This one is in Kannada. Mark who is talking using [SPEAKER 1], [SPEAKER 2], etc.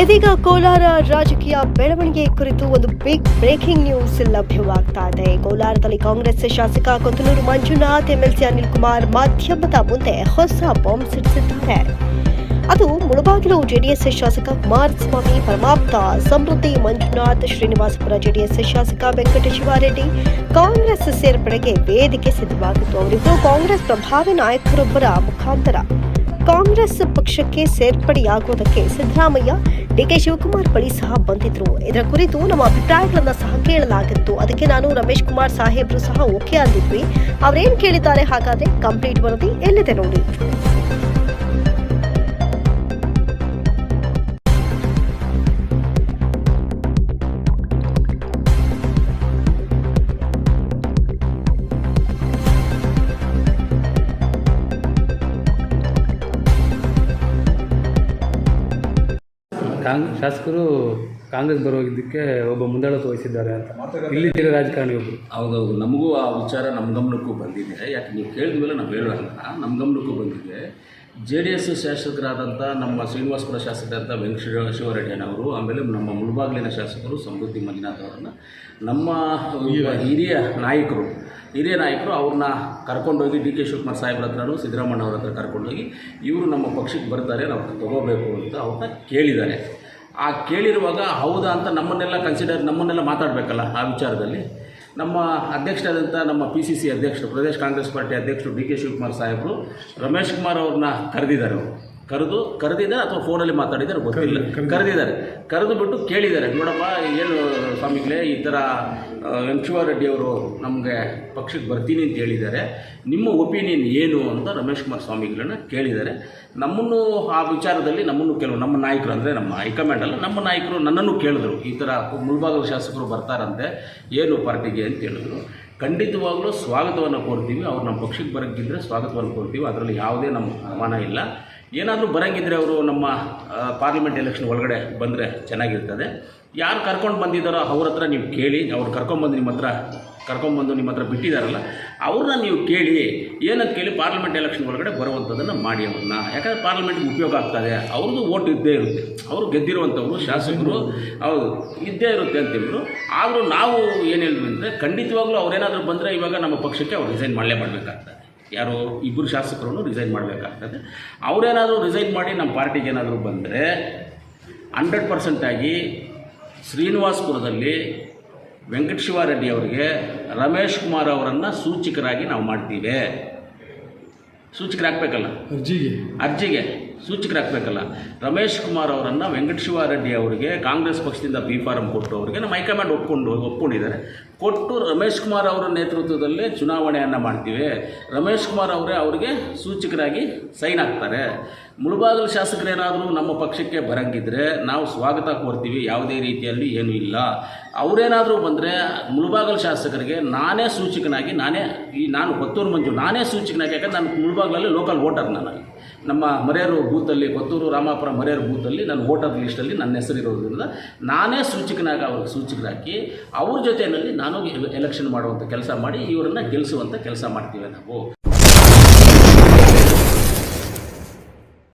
[SPEAKER 1] ಇದೀಗ ಕೋಲಾರ ರಾಜಕೀಯ ಬೆಳವಣಿಗೆ ಕುರಿತು ಒಂದು ಬಿಗ್ ಬ್ರೇಕಿಂಗ್ ನ್ಯೂಸ್ ಲಭ್ಯವಾಗ್ತಾ ಇದೆ. ಕೋಲಾರದಲ್ಲಿ ಕಾಂಗ್ರೆಸ್ ಶಾಸಕ ಕೊತ್ತನೂರು ಮಂಜುನಾಥ್ ಎಂಎಲ್ಸಿ ಅನಿಲ್ ಕುಮಾರ್ ಮಾಧ್ಯಮದ ಮುಂದೆ ಹೊಸ ಬಾಂಬ್ ಸಿಡಿಸಿದ್ದಾರೆ. ಅದು ಮುಳಬಾಗಿಲು ಜೆಡಿಎಸ್ ಶಾಸಕ ಕುಮಾರಸ್ವಾಮಿ, ಪರಮಾಪ್ತ, ಸಮೃದ್ಧಿ ಮಂಜುನಾಥ್, ಶ್ರೀನಿವಾಸಪುರ ಜೆಡಿಎಸ್ ಶಾಸಕ ವೆಂಕಟ ಶಿವಾರೆಡ್ಡಿ ಕಾಂಗ್ರೆಸ್ ಸೇರ್ಪಡೆಗೆ ವೇದಿಕೆ ಸಿದ್ಧವಾಗಿತ್ತು. ಅವರಿಬ್ಬರು ಕಾಂಗ್ರೆಸ್ ಪ್ರಭಾವಿ ನಾಯಕರೊಬ್ಬರ ಮುಖಾಂತರ ಕಾಂಗ್ರೆಸ್ ಪಕ್ಷಕ್ಕೆ ಸೇರ್ಪಡೆಯಾಗುವುದಕ್ಕೆ ಸಿದ್ದರಾಮಯ್ಯ ಡಿಕೆ ಶಿವಕುಮಾರ್ ಬಳಿ ಸಹ ಬಂದಿದ್ರು. ಇದರ ಕುರಿತು ನಮ್ಮ ಅಭಿಪ್ರಾಯಗಳನ್ನ ಸಹ ಕೇಳಲಾಗಿತ್ತು. ಅದಕ್ಕೆ ನಾನು ರಮೇಶ್ ಕುಮಾರ್ ಸಾಹೇಬ್ರು ಸಹ ಓಕೆ ಆಗಿದ್ವಿ. ಅವ್ರೇನ್ ಕೇಳಿದ್ದಾರೆ? ಹಾಗಾದ್ರೆ ಕಂಪ್ಲೀಟ್ ವರದಿ ಎಲ್ಲಿದೆ ನೋಡಿ.
[SPEAKER 2] ಕಾಂಗ್ ಶಾಸಕರು ಕಾಂಗ್ರೆಸ್ ಬರೋಗಿದ್ದಕ್ಕೆ ಒಬ್ಬ ಮುಂದಾಳತ್ವ ವಹಿಸಿದ್ದಾರೆ ಅಂತ. ತೀರ ರಾಜಕಾರಣಿ ಒಬ್ಬರು
[SPEAKER 3] ಹೌದೌದು. ನಮಗೂ ಆ ವಿಚಾರ ನಮ್ಮ ಗಮನಕ್ಕೂ ಬಂದಿದೆ. ಯಾಕೆ ನೀವು ಕೇಳಿದ ಮೇಲೆ ನಾವು ಹೇಳೋಲ್ಲ ನಮ್ಮ ಗಮನಕ್ಕೂ ಬಂದಿದೆ. ಜೆ ಡಿ ಎಸ್ ಶಾಸಕರಾದಂಥ ನಮ್ಮ ಶ್ರೀನಿವಾಸಪುರ ಶಾಸಕರಾದಂಥ ವೆಂಕಟ ಶಿವ ಶಿವರೆಡ್ಡಿಯನವರು ಆಮೇಲೆ ನಮ್ಮ ಮುಳಬಾಗಿಲಿನ ಶಾಸಕರು ಸಮೃದ್ಧಿ ಮಂಜುನಾಥ್ ಅವರನ್ನು. ನಮ್ಮ ಹಿರಿಯ. ನಾಯಕರು ಹಿರಿಯ ನಾಯಕರು ಅವ್ರನ್ನ ಕರ್ಕೊಂಡೋಗಿ ಡಿ ಕೆ ಶಿವಕುಮಾರ್ ಸಾಹೇಬ್ರ ಹತ್ರನೂ ಸಿದ್ದರಾಮಣ್ಣ ಅವ್ರ ಹತ್ರ ಕರ್ಕೊಂಡೋಗಿ ಇವರು ನಮ್ಮ ಪಕ್ಷಕ್ಕೆ ಬರ್ತಾರೆ ನಾವು ತಗೋಬೇಕು ಅಂತ ಅವ್ರನ್ನ ಕೇಳಿದ್ದಾರೆ. ಆ ಕೇಳಿರುವಾಗ ಹೌದಾ ಅಂತ ನಮ್ಮನ್ನೆಲ್ಲ ಕನ್ಸಿಡರ್ ನಮ್ಮನ್ನೆಲ್ಲ ಮಾತಾಡಬೇಕಲ್ಲ ಆ ವಿಚಾರದಲ್ಲಿ? ನಮ್ಮ ಅಧ್ಯಕ್ಷರಾದಂಥ ನಮ್ಮ ಪಿ ಸಿ ಸಿ ಅಧ್ಯಕ್ಷರು, ಪ್ರದೇಶ್ ಕಾಂಗ್ರೆಸ್ ಪಾರ್ಟಿ ಅಧ್ಯಕ್ಷರು ಡಿ ಕೆ ಶಿವಕುಮಾರ್ ಸಾಹೇಬರು, ರಮೇಶ್ ಕುಮಾರ್ ಅವ್ರನ್ನ ಕರೆದಿದ್ದಾರೆ ಅವರು. ಕರೆದು ಕರೆದಿದ್ದಾರೆ ಅಥವಾ ಫೋನಲ್ಲಿ ಮಾತಾಡಿದ್ದಾರೆ ಗೊತ್ತಿಲ್ಲ. ಕರೆದಿದ್ದಾರೆ ಕರೆದು ಬಿಟ್ಟು ಕೇಳಿದ್ದಾರೆ. ನೋಡಪ್ಪ ಏನು ಸ್ವಾಮಿಗಳೇ ಈ ಥರ ಶಿವ ರೆಡ್ಡಿಯವರು ನಮಗೆ ಪಕ್ಷಕ್ಕೆ ಬರ್ತೀನಿ ಅಂತ ಹೇಳಿದ್ದಾರೆ. ನಿಮ್ಮ ಒಪಿನಿಯನ್ ಏನು ಅಂತ ರಮೇಶ್ ಕುಮಾರ್ ಸ್ವಾಮಿಗಳನ್ನ ಕೇಳಿದ್ದಾರೆ. ನಮ್ಮನ್ನು ಆ ವಿಚಾರದಲ್ಲಿ ನಮ್ಮನ್ನು ಕೆಲವು ನಮ್ಮ ನಾಯಕರು ಅಂದರೆ ನಮ್ಮ ಹೈಕಮಾಂಡ್ ಅಲ್ಲ ನಮ್ಮ ನಾಯಕರು ನನ್ನನ್ನು ಕೇಳಿದ್ರು. ಈ ಥರ ಮುಳ್ಬಾಗಲ ಶಾಸಕರು ಬರ್ತಾರಂತೆ ಏನು ಪಾರ್ಟಿಗೆ ಅಂತ ಹೇಳಿದ್ರು. ಖಂಡಿತವಾಗಲೂ ಸ್ವಾಗತವನ್ನು ಕೋರ್ತೀವಿ. ಅವ್ರು ನಮ್ಮ ಪಕ್ಷಕ್ಕೆ ಬರೋಕ್ಕಿದ್ರೆ ಸ್ವಾಗತವನ್ನು ಕೋರ್ತೀವಿ. ಅದರಲ್ಲಿ ಯಾವುದೇ ನಮ್ಮ ಅನುಮಾನ ಇಲ್ಲ. ಏನಾದರೂ ಬರೋಂಗಿದ್ರೆ ಅವರು ನಮ್ಮ ಪಾರ್ಲಿಮೆಂಟ್ ಎಲೆಕ್ಷನ್ ಒಳಗಡೆ ಬಂದರೆ ಚೆನ್ನಾಗಿರ್ತದೆ. ಯಾರು ಕರ್ಕೊಂಡು ಬಂದಿದ್ದಾರೋ ಅವ್ರ ಹತ್ರ ನೀವು ಕೇಳಿ, ಅವ್ರು ಕರ್ಕೊಂಬಂದು ನಿಮ್ಮ ಹತ್ರ ಕರ್ಕೊಂಬಂದು ನಿಮ್ಮ ಹತ್ರ ಬಿಟ್ಟಿದ್ದಾರಲ್ಲ ಅವ್ರನ್ನ ನೀವು ಕೇಳಿ, ಏನಂತ ಕೇಳಿ ಪಾರ್ಲಿಮೆಂಟ್ ಎಲೆಕ್ಷನ್ ಒಳಗಡೆ ಬರುವಂಥದ್ದನ್ನು ಮಾಡಿ ಅವ್ರನ್ನ. ಯಾಕಂದರೆ ಪಾರ್ಲಿಮೆಂಟ್ಗೆ ಉಪಯೋಗ ಆಗ್ತದೆ. ಅವ್ರದ್ದು ಓಟ್ ಇದ್ದೇ ಇರುತ್ತೆ. ಅವರು ಗೆದ್ದಿರುವಂಥವ್ರು, ಶಾಸಕರು, ಹೌದು, ಇದ್ದೇ ಇರುತ್ತೆ ಅಂತ ಹೇಳಿದ್ರು ಆದರೂ ನಾವು ಏನು ಅಂದರೆ ಖಂಡಿತವಾಗ್ಲೂ ಅವ್ರೇನಾದರೂ ಬಂದರೆ ಇವಾಗ ನಮ್ಮ ಪಕ್ಷಕ್ಕೆ ಅವ್ರು ರಿಸೈನ್ ಮಾಡಲೇ ಮಾಡಬೇಕಾಗ್ತದೆ. ಯಾರು ಇಬ್ಬರು ಶಾಸಕರನ್ನು ರಿಸೈನ್ ಮಾಡಬೇಕಾಗ್ತದೆ. ಅವರೇನಾದರೂ ರಿಸೈನ್ ಮಾಡಿ ನಮ್ಮ ಪಾರ್ಟಿಗೆ ಏನಾದರೂ ಬಂದರೆ ಹಂಡ್ರೆಡ್ ಪರ್ಸೆಂಟಾಗಿ ಶ್ರೀನಿವಾಸ್ಪುರದಲ್ಲಿ ವೆಂಕಟ ಶಿವಾರೆಡ್ಡಿ ಅವರಿಗೆ ರಮೇಶ್ ಕುಮಾರ್ ಅವರನ್ನು ಸೂಚಕರಾಗಿ ನಾವು ಮಾಡ್ತೀವಿ. ಸೂಚಕರಾಗಬೇಕಲ್ಲ
[SPEAKER 2] ಅರ್ಜಿಗೆ.
[SPEAKER 3] ಅರ್ಜಿಗೆ ಸೂಚಕರಾಗಬೇಕಲ್ಲ ರಮೇಶ್ ಕುಮಾರ್ ಅವರನ್ನು ವೆಂಕಟ ಶಿವಾರೆಡ್ಡಿ ಅವರಿಗೆ ಕಾಂಗ್ರೆಸ್ ಪಕ್ಷದಿಂದ ಬಿ ಫಾರಂ ಕೊಟ್ಟು ಅವರಿಗೆ ನಮ್ಮ ಹೈಕಮಾಂಡ್ ಒಪ್ಕೊಂಡು ಒಪ್ಕೊಂಡಿದ್ದಾರೆ. ಕೊಟ್ಟು ರಮೇಶ್ ಕುಮಾರ್ ಅವರ ನೇತೃತ್ವದಲ್ಲಿ ಚುನಾವಣೆಯನ್ನು ಮಾಡ್ತೀವಿ. ರಮೇಶ್ ಕುಮಾರ್ ಅವರೇ ಅವರಿಗೆ ಸೂಚಕರಾಗಿ ಸೈನ್ ಆಗ್ತಾರೆ ಮುಳಬಾಗಿಲು ಶಾಸಕರೇನಾದರೂ ನಮ್ಮ ಪಕ್ಷಕ್ಕೆ ಬರಂಗಿದ್ರೆ ನಾವು ಸ್ವಾಗತ ಕೋರ್ತೀವಿ, ಯಾವುದೇ ರೀತಿಯಲ್ಲಿ ಏನೂ ಇಲ್ಲ. ಅವರೇನಾದರೂ ಬಂದರೆ ಮುಳುಬಾಗಲು ಶಾಸಕರಿಗೆ ನಾನೇ ಸೂಚಕನಾಗಿ, ನಾನೇ ಈ ನಾನು ಕೊತ್ತೂರು ಮಂಜು, ನಾನೇ ಸೂಚಕನಾಗಿ, ಯಾಕಂದ್ರೆ ನಾನು ಮುಳುಬಾಗಲಲ್ಲಿ ಲೋಕಲ್ ವೋಟರ್ ನಾನು. ನಮ್ಮ ಮರೆಯರು ಬೂತಲ್ಲಿ, ಕೊತ್ತೂರು ರಾಮಾಪುರ ಮರೆಯರು ಬೂತಲ್ಲಿ ನನ್ನ ವೋಟರ್ ಲಿಸ್ಟಲ್ಲಿ ನನ್ನ ಹೆಸರು ಇರೋದ್ರಿಂದ ನಾನೇ ಸೂಚಕನಾಗಿ ಅವ್ರಿಗೆ ಸೂಚಕರಾಕಿ ಅವ್ರ ಜೊತೆಯಲ್ಲಿ ನಾನು ಎಲೆಕ್ಷನ್ ಮಾಡುವಂಥ ಕೆಲಸ ಮಾಡಿ, ಇವರನ್ನು ಗೆಲ್ಲಿಸುವಂಥ ಕೆಲಸ ಮಾಡ್ತೀವಿ ನಾವು.